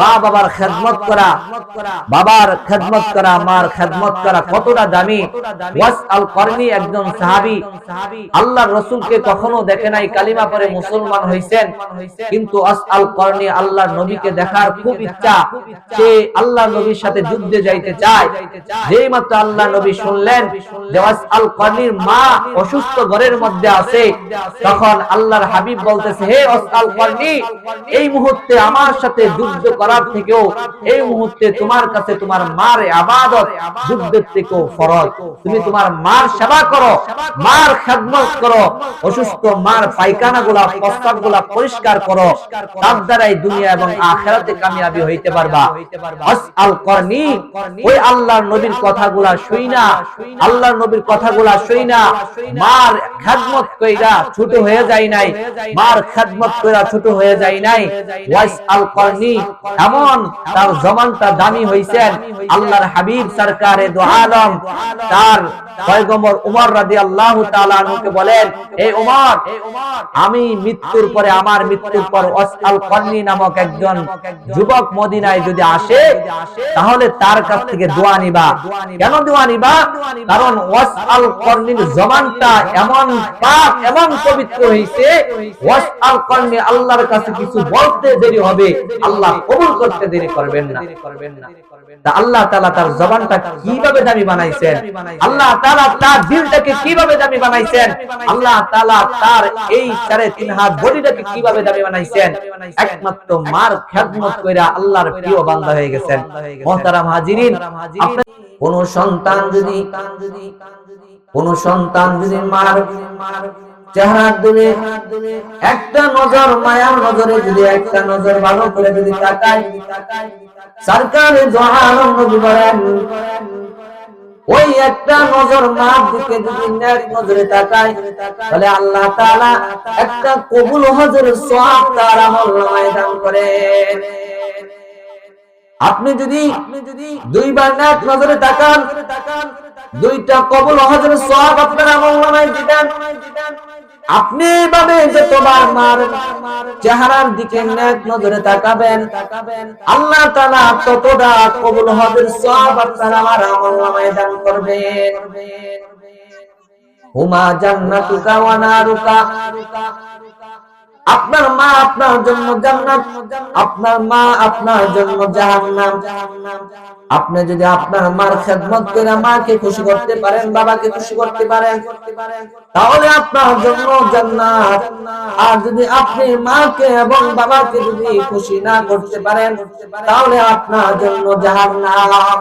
মা বাবার খেদমত করা, বাবার খেদমত করা, মার খেদমত করা কতটা দামি? আল করনি একজন সাহাবী। আল্লাহর রসুলকে কখনো দেখে নাই কালিমা পরে মুসলমান হইছেন। কিন্তু ওয়াস আল করনি আল্লাহর নবীকে দেখার খুব ইচ্ছা। সে আল্লাহ নবীর সাথে যুদ্ধে যাইতে চায়। যেই মাত্র আল্লাহ নবী শুনলেন যে ওয়াস আল করনির মা অসুস্থ ঘরের মধ্যে আছে, তখন আল্লাহর হাবিব বলতেছে, হে ওয়াস আল এই মুহূর্তে আমার সাথে যুদ্ধ করার থেকেও এই মুহূর্তে তোমার কাছে তোমার মার আবাদত, যুদ্ধের থেকেও ফরজ। তুমি তোমার মার সেবা করো, মার খেদমত করো, অসুস্থ মার পায়খানা গুলা প্রস্তাবগুলা পরিষ্কার করো। তার দ্বারাই দুনিয়া এবং আখেরাতে কামিয়াবি হইতে পারবা। আল করনি, ওই আল্লাহর নবীর কথাগুলা শুই না, আল্লাহর নবীর কথাগুলা শুই না। মার খেদমত কইরা ছোট হয়ে যায় নাই, মার খেদমত কইরা ছোট হয়ে যায় নাই। ওয়াইস আল করনি এমন তার জমানটা দামি হইছেন আল্লাহর হাবিব সরকারে দো আলম। তার পয়গম্বর উমর রাদিয়াল্লাহু তাআলা আনহুকে বলেন এই উমর, আমি মৃত্যুর পরে আমার মৃত্যুর পর ওয়াসআল করনি নামক একজন যুবক মদিনায় যদি আসে, তাহলে তার কাছ থেকে দোয়া নিবা। কেন দোয়া নিবা? কারণ ওয়াসআল করনির জমানটা এমন পাক, এমন পবিত্র হয়েছে ওয়াসআল করনি আল্লাহর কাছে কিছু বলতে দেরি হবে। আল্লাহ কবুল করতে দেরি করবেন না। আল্লাহ তাআলা তার জবানটা কীভাবে দামি বানাইছেন? আল্লাহ তাআলা তার দিলটাকে কীভাবে দামি বানাইছেন? আল্লাহ তাআলা তার এই সাড়ে তিন হাত বডিটাকে কীভাবে দামি বানাইছেন? একমাত্র মার খেদমত কইরা আল্লাহর প্রিয় বান্দা হয়ে গেছেন। মুহতারাম হাজিরিন কোন সন্তান যদি কোন সন্তান যদি মার চেহারার দিকে একটা নজর, মায়ার নজরে যদি একটা নজর ভালো করে যদি তাকায়, সরকারে দোহালম নবী বলেন, ওই একটা নজর মার দিকে যদি নজরে তাকায়, তাহলে আল্লাহ তাআলা একটা কবুল হজরের সওয়াব তার আমল নামায় দান করেন। আপনি যদি দুইবার নেক নজরে তাকান, দুইটা কবুল হজরের সওয়াব আপনার আমল নামায় দিবেন। আপনি এইভাবে যতবার মার চেহারার দিকে নেক নজরে তাকাবেন, আল্লাহ তাআলা ততটা কবুল হজের সব আপনার আমার আমল নামায় দান করবেন। হুমা জান্নাতুকা ওয়া নারুকা। আপনার মা আপনার জন্য জান্নাত, আপনার মা আপনার জন্য জাহান্নাম। আপনি যদি আপনার মার খেদমত করে মাকে খুশি করতে পারেন, বাবাকে খুশি করতে পারেন, তাহলে আপনার জন্য জান্নাত। আর যদি আপনি মাকে এবং বাবাকে যদি খুশি না করতে পারেন, তাহলে আপনার জন্য জাহান্নাম।